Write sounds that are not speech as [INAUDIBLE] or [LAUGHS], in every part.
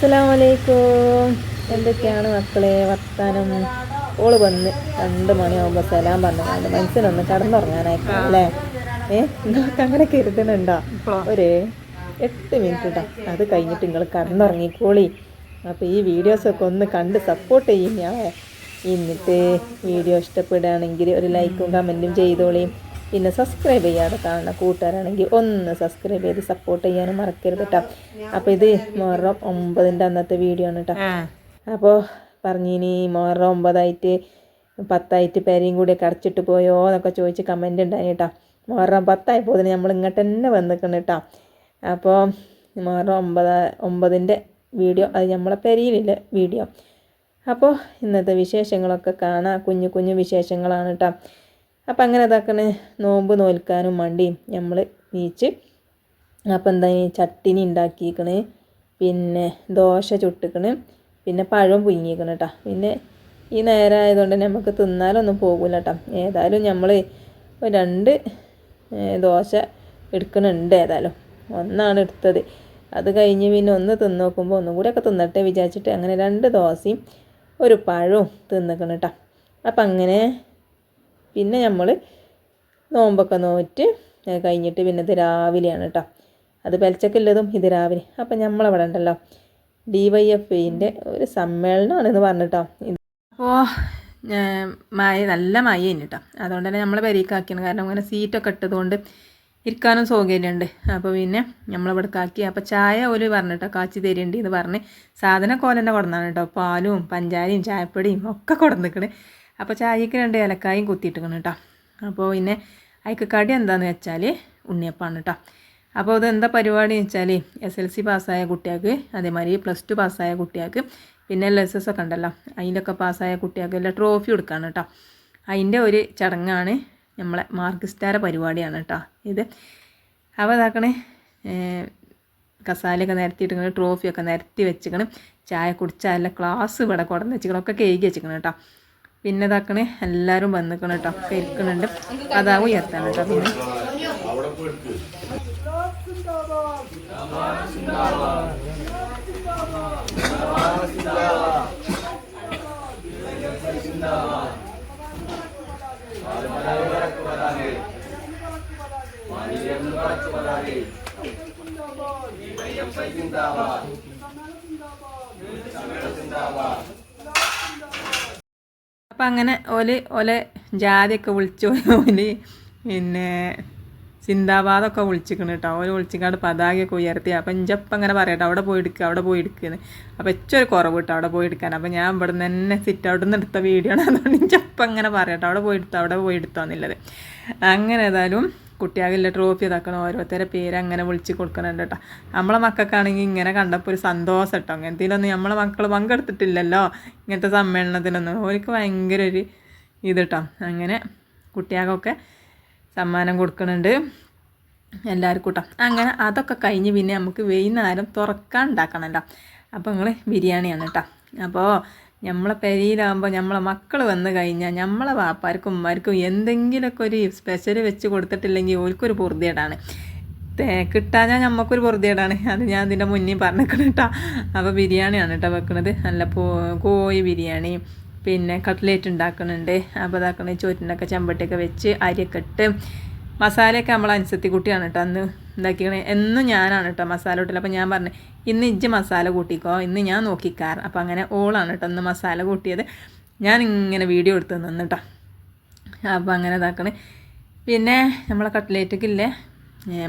അസ്സലാമലൈക്കും. എന്തൊക്കെയാണ് മക്കളെ വർത്താനം? ഓൾ വന്ന് രണ്ട് മണിയാകുമ്പോൾ സലാം പറഞ്ഞാണ്ട് മനസ്സിനൊന്ന് കടന്നുറങ്ങാനായിരിക്കും അല്ലേ? ഏ നിങ്ങൾക്ക് അങ്ങനെ കരുതണുണ്ടോ ഒരു എട്ട് മിനിറ്റ് ഇട്ടാ അത് കഴിഞ്ഞിട്ട് നിങ്ങൾ കടന്നുറങ്ങിക്കോളി. അപ്പോൾ ഈ വീഡിയോസൊക്കെ ഒന്ന് കണ്ട് സപ്പോർട്ട് ചെയ്യും. ഞാൻ എന്നിട്ട് വീഡിയോ ഇഷ്ടപ്പെടുകയാണെങ്കിൽ ഒരു ലൈക്കും കമന്റും ചെയ്തോളിയും പിന്നെ സബ്സ്ക്രൈബ് ചെയ്യാതെ കാണുന്ന കൂട്ടുകാരാണെങ്കിൽ ഒന്ന് സബ്സ്ക്രൈബ് ചെയ്ത് സപ്പോർട്ട് ചെയ്യാനും മറക്കരുത് കേട്ടോ അപ്പോൾ ഇത് മുഹറം ഒമ്പതിന്റെ അന്നത്തെ വീഡിയോ ആണ് കേട്ടോ അപ്പോൾ പറഞ്ഞിനി മുഹറം ഒമ്പതായിട്ട് പത്തായിട്ട് പേരെയും കൂടി അടച്ചിട്ട് പോയോ എന്നൊക്കെ ചോദിച്ച് കമന്റ് ഉണ്ടായി കേട്ടോ മുഹറം പത്തായപ്പോൾ ഇതിന് നമ്മൾ ഇങ്ങോട്ട് തന്നെ വന്നിക്കണം കേട്ടോ അപ്പോൾ മുഹറം ഒമ്പത് ഒമ്പതിന്റെ വീഡിയോ അത് നമ്മളെ പെരിയിലില്ല വീഡിയോ അപ്പോൾ ഇന്നത്തെ വിശേഷങ്ങളൊക്കെ കാണാം. കുഞ്ഞു കുഞ്ഞു വിശേഷങ്ങളാണ് കേട്ടോ അപ്പം അങ്ങനെ അതാക്കണ നോമ്പ് നോൽക്കാനും വേണ്ടി നമ്മൾ നീച്ച്. അപ്പം എന്താ ചട്ടിനി ഉണ്ടാക്കിയിരിക്കണ് പിന്നെ ദോശ ചുട്ടിക്കണ്. പിന്നെ പഴം പുഴുങ്ങിക്കണ് കേട്ടോ പിന്നെ ഈ നേരമായതുകൊണ്ട് നമുക്ക് തിന്നാലൊന്നും പോകില്ല കേട്ടോ ഏതായാലും നമ്മൾ രണ്ട് ദോശ എടുക്കണുണ്ട് ഏതായാലും. ഒന്നാണ് എടുത്തത്. അത് കഴിഞ്ഞ് പിന്നെ ഒന്ന് തിന്ന് നോക്കുമ്പോൾ ഒന്നും കൂടെ ഒക്കെ തിന്നട്ടെ വിചാരിച്ചിട്ട് അങ്ങനെ രണ്ട് ദോശയും ഒരു പഴവും തിന്നിക്കണം കേട്ടോ അപ്പം അങ്ങനെ പിന്നെ നമ്മൾ നോമ്പൊക്കെ നോറ്റ് കഴിഞ്ഞിട്ട് പിന്നെ ഇത് രാവിലെയാണ് കേട്ടോ അത് പെലച്ചക്കുള്ളതും ഇത് രാവിലെ. അപ്പം നമ്മളവിടെ ഉണ്ടല്ലോ. ഡി വൈ എഫ് ഐന്റെ ഒരു സമ്മേളനമാണെന്ന് പറഞ്ഞിട്ടോ അപ്പോൾ മായ നല്ല മഴ തന്നെ കേട്ടോ അതുകൊണ്ട് തന്നെ നമ്മളെ പെരീക്കാക്കിയാണ്. കാരണം അങ്ങനെ സീറ്റൊക്കെ ഇട്ടതുകൊണ്ട് ഇരിക്കാനും സൗകര്യമുണ്ട് അപ്പോൾ പിന്നെ നമ്മളിവിടെ കാക്കി. അപ്പോൾ ചായ ഒരു പറഞ്ഞിട്ടോ കാച്ചി തരേണ്ടി എന്ന് പറഞ്ഞ്. സാധനം കോലന്നെ കൊടുന്നാണ് കേട്ടോ പാലും പഞ്ചാരിയും ചായപ്പൊടിയും ഒക്കെ കൊടുന്നിക്കണ്. അപ്പോൾ ചായക്ക് രണ്ട് ഏലക്കായും കുത്തിയിട്ടിക്കണം കേട്ടോ അപ്പോൾ പിന്നെ അതിക്ക് കടി എന്താന്ന് വെച്ചാൽ ഉണ്ണിയപ്പാണ് കേട്ടോ അപ്പോൾ ഇത് എന്താ പരിപാടി എന്ന് വെച്ചാൽ എസ് എൽ സി പാസ്സായ കുട്ടികൾക്ക് അതേമാതിരി പ്ലസ് ടു പാസ്സായ കുട്ടികൾക്ക് പിന്നെ എൽ എസ് എസ് ഒക്കെ ഉണ്ടല്ലോ അതിന്റെയൊക്കെ പാസ്സായ കുട്ടികൾക്ക് എല്ലാം ട്രോഫി കൊടുക്കുകയാണ് കേട്ടോ അതിന്റെ ഒരു ചടങ്ങാണ് നമ്മളെ മാർക്ക് സ്റ്റാര പരിപാടിയാണ് കേട്ടോ ഇത്. അപ്പോൾ ഇതാക്കണേ കസാലയൊക്കെ നിരത്തിയിട്ടിങ്ങനെ ട്രോഫിയൊക്കെ നിരത്തി വെച്ചിക്കണം ചായ കുടിച്ചാൽ ക്ലാസ് ഇവിടെ കുടന്ന് വെച്ചിക്കണം ഒക്കെ കേക്ക് വെച്ചിക്കണം കേട്ടോ പിന്നെ ഇതാക്കണേ എല്ലാവരും വന്നിക്കണം കേട്ടോ കരിക്കണുണ്ട് അതാവും അതാ ഉയർത്താണ് കേട്ടോ പിന്നെ. അപ്പം അങ്ങനെ ഓൽ ഓലെ ജാതിയൊക്കെ വിളിച്ചു [LAUGHS] ഓൽ പിന്നെ സിന്ദാബാദൊക്കെ വിളിച്ചിക്കണ് കേട്ടോ ഓൽ വിളിച്ചിക്കാണ്ട് പതാകയൊക്കെ ഉയർത്തി. അപ്പം ഇഞ്ചപ്പം അങ്ങനെ പറയട്ടോ അവിടെ പോയി എടുക്കുക അവിടെ പോയി എടുക്കുന്നത് അപ്പം ഏറ്റവും കുറവ് കേട്ടോ അവിടെ പോയി എടുക്കാൻ. അപ്പം ഞാൻ ഇവിടെ നിന്ന് തന്നെ സിറ്റ് ഔട്ടിൽ നിന്ന് എടുത്ത വീഡിയോ ആണ്. [LAUGHS] അതുകൊണ്ട് ഇഞ്ചപ്പം അങ്ങനെ പറയട്ടോ അവിടെ പോയി എടുത്തോ അവിടെ പോയി എടുത്തോന്നുള്ളത് അങ്ങനെ ഏതായാലും കുട്ടിയാകില്ല ട്രോഫി ഇതാക്കണം ഓരോരുത്തരെ പേര് അങ്ങനെ വിളിച്ച് കൊടുക്കണുണ്ട് കേട്ടോ നമ്മളെ മക്കൾക്കാണെങ്കിൽ ഇങ്ങനെ കണ്ടപ്പോൾ ഒരു സന്തോഷം കേട്ടോ അങ്ങനത്തേലൊന്നും നമ്മളെ മക്കൾ പങ്കെടുത്തിട്ടില്ലല്ലോ ഇങ്ങനത്തെ സമ്മേളനത്തിനൊന്നും. അവർക്ക് ഭയങ്കര ഒരു ഇത് കേട്ടോ അങ്ങനെ കുട്ടിയാകൊക്കെ സമ്മാനം കൊടുക്കുന്നുണ്ട് എല്ലാവർക്കും കേട്ടോ അങ്ങനെ അതൊക്കെ കഴിഞ്ഞ് പിന്നെ നമുക്ക് വൈകുന്നേരം തുറക്കാൻ ഉണ്ടാക്കണം കേട്ടോ അപ്പോൾ നിങ്ങൾ ബിരിയാണിയാണ് കേട്ടോ അപ്പോൾ നമ്മളെ പെരിയിലാകുമ്പോൾ നമ്മളെ മക്കൾ വന്നു കഴിഞ്ഞാൽ നമ്മളെ വാപ്പാർക്കും ഉമ്മാർക്കും എന്തെങ്കിലുമൊക്കെ ഒരു സ്പെഷ്യൽ വെച്ച് കൊടുത്തിട്ടില്ലെങ്കിൽ ഓൽക്കൊരു പൊറുതിയേടാണ് കിട്ടാഞ്ഞാൽ നമുക്കൊരു പൊറുതിയേടാണ് അത് ഞാൻ അതിന്റെ മുന്നേ പറഞ്ഞേക്കണം കേട്ടോ അപ്പോൾ ബിരിയാണിയാണ് കേട്ടോ വെക്കണത്. നല്ല പോ കോഴി ബിരിയാണി പിന്നെ കട്ട്ലേറ്റ് ഉണ്ടാക്കുന്നുണ്ട് അപ്പോൾ ഇതാക്കണ ചോറ്റിനൊക്കെ ചെമ്പട്ടിയൊക്കെ വെച്ച് അരിയൊക്കെ ഇട്ട് മസാലയൊക്കെ നമ്മൾ അനുസരിച്ച് കുട്ടിയാണ് കേട്ടോ അന്ന് ഉണ്ടാക്കിക്കണേ. എന്നും ഞാനാണ് കേട്ടോ മസാല കൂട്ടില്ല അപ്പോൾ ഞാൻ പറഞ്ഞു ഇന്ന് ഇജ്ജ് മസാല കൂട്ടിക്കോ. ഇന്ന് ഞാൻ നോക്കിക്കാർ. അപ്പോൾ അങ്ങനെ ഓളാണ് കേട്ടോ ഇന്ന് മസാല കൂട്ടിയത്. ഞാൻ ഇങ്ങനെ വീഡിയോ എടുത്ത് നിന്ന് കേട്ടോ അപ്പോൾ അങ്ങനെ ഇതാക്കണേ. പിന്നെ നമ്മളെ കട്ട്ലേറ്റൊക്കെ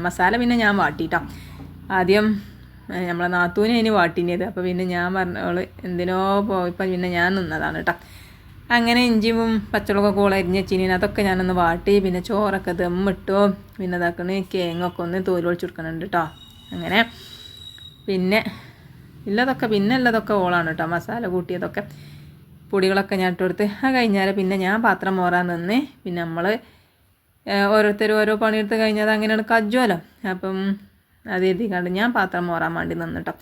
മസാല പിന്നെ ഞാൻ വാട്ടിട്ടോ ആദ്യം നമ്മളെ നാത്തൂനെ ഇനി വാട്ടിനത് അപ്പോൾ പിന്നെ ഞാൻ പറഞ്ഞോൾ എന്തിനോ പോയപ്പോൾ പിന്നെ ഞാൻ നിന്നതാണ് കേട്ടോ അങ്ങനെ ഇഞ്ചിയും പച്ചമുളകൊക്കെ കൂടെ അരിഞ്ഞ് അതൊക്കെ ഞാനൊന്ന് വാട്ടി. പിന്നെ ചോറൊക്കെ ദമ്മിട്ടു. പിന്നെ ഇതാക്കണ കേങ്ങൊക്കെ ഒന്ന് തോൽ ഒളിച്ച് കൊടുക്കണുണ്ട് കേട്ടോ അങ്ങനെ. പിന്നെ ഇല്ലതൊക്കെ പിന്നെ ഉള്ളതൊക്കെ ഓളാണ് കേട്ടോ മസാല കൂട്ടിയതൊക്കെ പൊടികളൊക്കെ ഞാൻ ഇട്ടുകൊടുത്ത് ആ കഴിഞ്ഞാൽ പിന്നെ ഞാൻ പാത്രം മോറാൻ നിന്ന് പിന്നെ നമ്മൾ ഓരോരുത്തർ ഓരോ പണിയെടുത്ത് കഴിഞ്ഞാൽ അങ്ങനെയാണ് കജ്ജുമല്ലോ അപ്പം അത് എഴുതിക്കാണ്ട് ഞാൻ പാത്രം മോറാൻ വേണ്ടി നിന്നിട്ടോ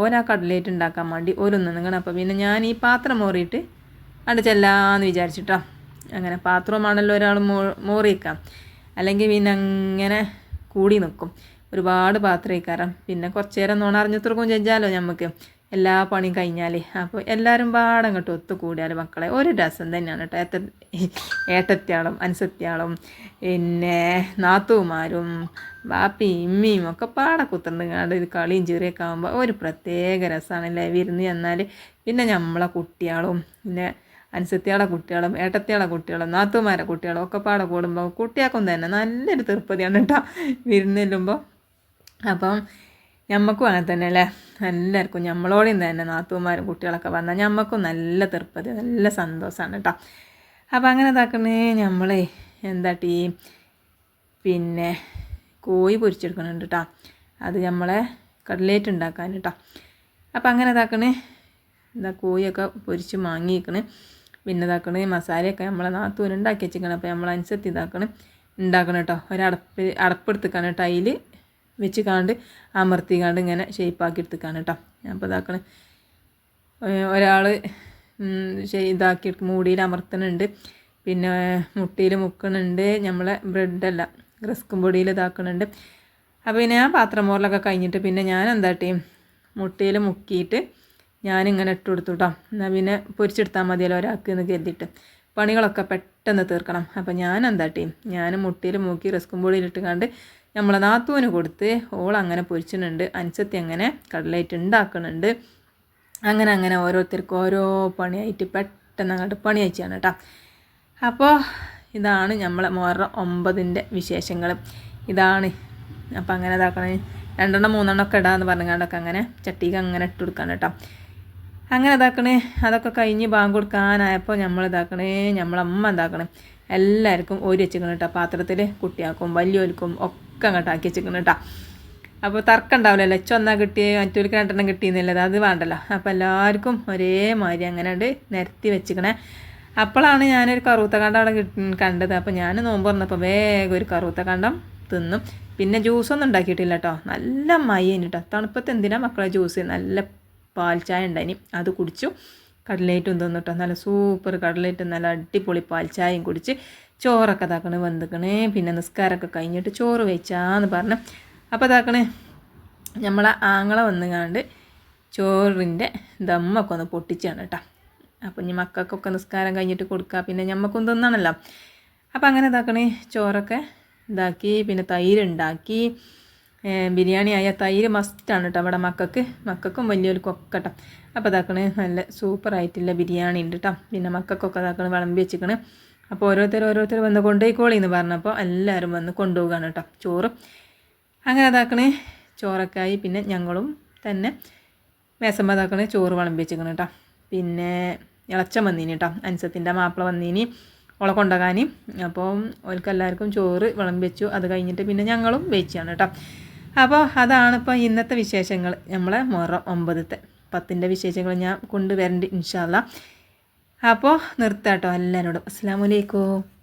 ഓരോ കടലേറ്റ് ഉണ്ടാക്കാൻ വേണ്ടി ഒരു നിന്നിക്കണം. അപ്പോൾ പിന്നെ ഞാൻ ഈ പാത്രം മോറിയിട്ട് അവിടെ ചെല്ലാന്ന് വിചാരിച്ചിട്ടോ. അങ്ങനെ പാത്രമാണല്ലോ ഒരാൾ മോ മോറിയേക്കാം. അല്ലെങ്കിൽ പിന്നെ അങ്ങനെ കൂടി നിൽക്കും ഒരുപാട് പാത്രക്കാരം പിന്നെ കുറച്ച് നേരം നോണറിഞ്ഞിത്രക്കും ചെഞ്ചാലോ നമുക്ക് എല്ലാ പണിയും കഴിഞ്ഞാലേ. അപ്പോൾ എല്ലാവരും പാടെ അങ്ങോട്ട് ഒത്തുകൂടിയാൽ മക്കളെ. ഒരു രസം തന്നെയാണ് കേട്ടോ. ഏത്ത ഏട്ടത്യാളും അനുസത്യാളും പിന്നെ നാത്തുമാരും ബാപ്പി ഇമ്മിയും ഒക്കെ പാടെ കുത്തണ്ടുങ്ങാണ്ട് ഇത് കളിയും ചെറിയൊക്കെ ആകുമ്പോൾ ഒരു പ്രത്യേക രസമാണല്ലേ വിരുന്ന് ചെന്നാൽ പിന്നെ നമ്മളെ കുട്ടികളും പിന്നെ അനുസത്തിയാളെ കുട്ടികളും ഏട്ടത്തിയാളെ കുട്ടികളും നാത്തുമാരെ കുട്ടികളും ഒക്കെ പാടെ കൂടുമ്പോൾ കുട്ടിയാക്കും തന്നെ നല്ലൊരു തൃപ്തിയാണ് കേട്ടോ വിരുന്നില്ലുമ്പോൾ അപ്പം ഞമ്മക്കും അങ്ങനെ തന്നെ അല്ലേ? എല്ലാവർക്കും ഞമ്മളോടെയും തന്നെ നാത്തുമാരും കുട്ടികളൊക്കെ വന്നാൽ ഞമ്മക്കും നല്ല തൃപ്തി നല്ല സന്തോഷമാണ് കേട്ടോ. അപ്പം അങ്ങനെ ഇതാക്കണേ നമ്മളെ എന്താ ടീ പിന്നെ കോഴി പൊരിച്ചെടുക്കണുണ്ട് കേട്ടോ. അത് നമ്മളെ കട്ലേറ്റ് ഉണ്ടാക്കാൻ കേട്ടോ. അപ്പം അങ്ങനെ ഇതാക്കണേ എന്താ കോഴിയൊക്കെ പൊരിച്ച് വാങ്ങിക്കണ് പിന്നെ ഇതാക്കണേ മസാലയൊക്കെ നമ്മൾ നാത്തൂന് ഉണ്ടാക്കി വെച്ചിരിക്കണം. അപ്പോൾ നമ്മൾ അനുസരിച്ച് ഇതാക്കണം. ഉണ്ടാക്കണം കേട്ടോ ഒരടപ്പ് അടപ്പെടുത്തിക്കാണ് കേട്ടോ അതിൽ വെച്ച് കാണ്ട് അമർത്തി കാണ്ട് ഇങ്ങനെ ഷേപ്പാക്കി എടുത്തിക്കാണ് കേട്ടോ അപ്പോൾ ഇതാക്കണേ ഒരാൾ ഇതാക്കി മൂടിയിൽ അമർത്തുന്നുണ്ട് പിന്നെ മുട്ടിയിൽ മുക്കണുണ്ട്. നമ്മളെ ബ്രെഡല്ല റസ്കും പൊടിയിൽ ഇതാക്കണുണ്ട്. അപ്പോൾ പിന്നെ ആ പാത്രം മോറിലൊക്കെ കഴിഞ്ഞിട്ട് പിന്നെ ഞാൻ എന്താ ടീം മുട്ടിയിൽ മുക്കിയിട്ട് ഞാനിങ്ങനെ ഇട്ട് കൊടുത്തു കേട്ടോ എന്നാൽ പിന്നെ പൊരിച്ചെടുത്താൽ മതിയല്ലോ ഒരാൾക്ക് എന്ന് കരുതിയിട്ട്. പണികളൊക്കെ പെട്ടെന്ന് തീർക്കണം. അപ്പോൾ ഞാൻ എന്താ ടീം? ഞാൻ മുട്ടിയിൽ മൂക്കി റിസ്കും പൊടിയിലിട്ട് കണ്ട് നമ്മളെ നാത്തൂന് കൊടുത്ത് ഓൾ അങ്ങനെ പൊരിച്ചിട്ടുണ്ട്. അനുസത്തി അങ്ങനെ കടലായിട്ട് ഉണ്ടാക്കുന്നുണ്ട് അങ്ങനെ അങ്ങനെ ഓരോരുത്തർക്കും ഓരോ പണിയായിട്ട് പെട്ടെന്ന് അങ്ങോട്ട് പണി അയച്ചാണ് കേട്ടോ. അപ്പോൾ ഇതാണ് നമ്മളെ മുഹറം ഒമ്പതിന്റെ വിശേഷങ്ങൾ ഇതാണ്. അപ്പോൾ അങ്ങനെ ഇതാക്കണേ. രണ്ടെണ്ണം മൂന്നെണ്ണം ഒക്കെ ഇടാന്ന് പറഞ്ഞുകൊണ്ടൊക്കെ അങ്ങനെ ചട്ടിക്ക് അങ്ങനെ ഇട്ട് കൊടുക്കാൻ കേട്ടോ. അങ്ങനെ ഇതാക്കണേ അതൊക്കെ കഴിഞ്ഞ് ബാങ്ക് കൊടുക്കാനായപ്പോൾ നമ്മൾ ഇതാക്കണേ നമ്മളമ്മ ഇതാക്കണേ എല്ലാവർക്കും ഒരു വെച്ചിക്കണം കേട്ടോ പാത്രത്തിൽ കുട്ടിയാക്കും വലിയവർക്കും ഒക്കെ അങ്ങോട്ട് ആക്കി വെച്ചിക്കണം കേട്ടോ. അപ്പോൾ തർക്കം ഉണ്ടാവില്ലല്ലോ എച്ച് ഒന്നാ കിട്ടിയേ മറ്റൊരു രണ്ടെണ്ണം കിട്ടിയെന്നില്ലത് അത് വേണ്ടല്ലോ. അപ്പോൾ എല്ലാവർക്കും ഒരേമാതിരി അങ്ങനെ നിരത്തി വെച്ചിക്കണേ അപ്പോഴാണ് ഞാനൊരു കറുത്ത കണ്ടം അവിടെ കണ്ടത്. അപ്പോൾ ഞാൻ നോമ്പ് തുറന്നപ്പോൾ വേഗം ഒരു കറുത്ത കണ്ടം തിന്നും. പിന്നെ ജ്യൂസൊന്നും ഉണ്ടാക്കിയിട്ടില്ല കേട്ടോ. നല്ല മയ്യേനി കേട്ടോ. തണുപ്പത്ത് മക്കളെ ജ്യൂസ്? നല്ല പാൽ ചായ ഉണ്ടായിനി. അത് കുടിച്ചു. കടലേറ്റും തിന്നിട്ടോ നല്ല സൂപ്പർ കടലേറ്റും നല്ല അടിപൊളി പാൽ ചായയും കുടിച്ച് ചോറൊക്കെ താക്കണ് വന്നിക്കണേ പിന്നെ നിസ്കാരമൊക്കെ കഴിഞ്ഞിട്ട് ചോറ് വെച്ചാന്ന് പറഞ്ഞു. അപ്പോൾ ഇതാക്കണേ നമ്മളെ ആങ്ങളെ വന്നുകാണ്ട് ചോറിന്റെ ദമ്മൊക്കെ ഒന്ന് പൊട്ടിച്ചാണ് കേട്ടോ അപ്പോൾ ഇനി മക്കൾക്കൊക്കെ നിസ്കാരം കഴിഞ്ഞിട്ട് കൊടുക്കുക പിന്നെ ഞമ്മക്കും തിന്നണമല്ലോ അപ്പോൾ അങ്ങനെ ഇതാക്കണേ ചോറൊക്കെ ഇതാക്കി പിന്നെ തൈര് ഉണ്ടാക്കി. ബിരിയാണി ആയ തൈര് മസ്റ്റാണ് കേട്ടോ അവിടെ മക്കൾക്ക് മക്കൾക്കും വലിയവർക്കും ഒക്കെ അപ്പോൾ ഇതാക്കണേ നല്ല സൂപ്പറായിട്ടുള്ള ബിരിയാണി ഉണ്ട് കേട്ടോ പിന്നെ മക്കൾക്കൊക്കെ അതാക്കണ് വിളമ്പി വെച്ചിക്കണ്. അപ്പോൾ ഓരോരുത്തർ ഓരോരുത്തർ വന്ന് കൊണ്ടുപോയിക്കോളി എന്ന് പറഞ്ഞപ്പോൾ എല്ലാവരും വന്ന് കൊണ്ടുപോകാണ് കേട്ടോ ചോറ്. അങ്ങനെ അതാക്കണ് ചോറൊക്കെയായി പിന്നെ ഞങ്ങളും തന്നെ മേസമ്മ അതാക്കണ് ചോറ് വിളമ്പി വെച്ചിക്കണം കേട്ടോ പിന്നെ ഇളച്ചം വന്നീനി കേട്ടോ അനുസത്തിന്റെ മാപ്പിള വന്നീനി ഓളെ കൊണ്ടുപോകാൻ അപ്പോൾ ഓൽക്കെല്ലാവർക്കും ചോറ് വിളമ്പി വെച്ചു. അത് കഴിഞ്ഞിട്ട് പിന്നെ ഞങ്ങളും വെച്ചാണ് കേട്ടോ അപ്പോൾ അതാണ് ഇപ്പോൾ ഇന്നത്തെ വിശേഷങ്ങൾ. നമ്മളെ മുറം ഒമ്പതത്തെ പത്തിന്റെ വിശേഷങ്ങൾ ഞാൻ കൊണ്ടുവരേണ്ടി ഇൻഷാല്ല അപ്പോൾ നിർത്താട്ടോ എല്ലാവരോടും അസ്സാം വലൈക്കും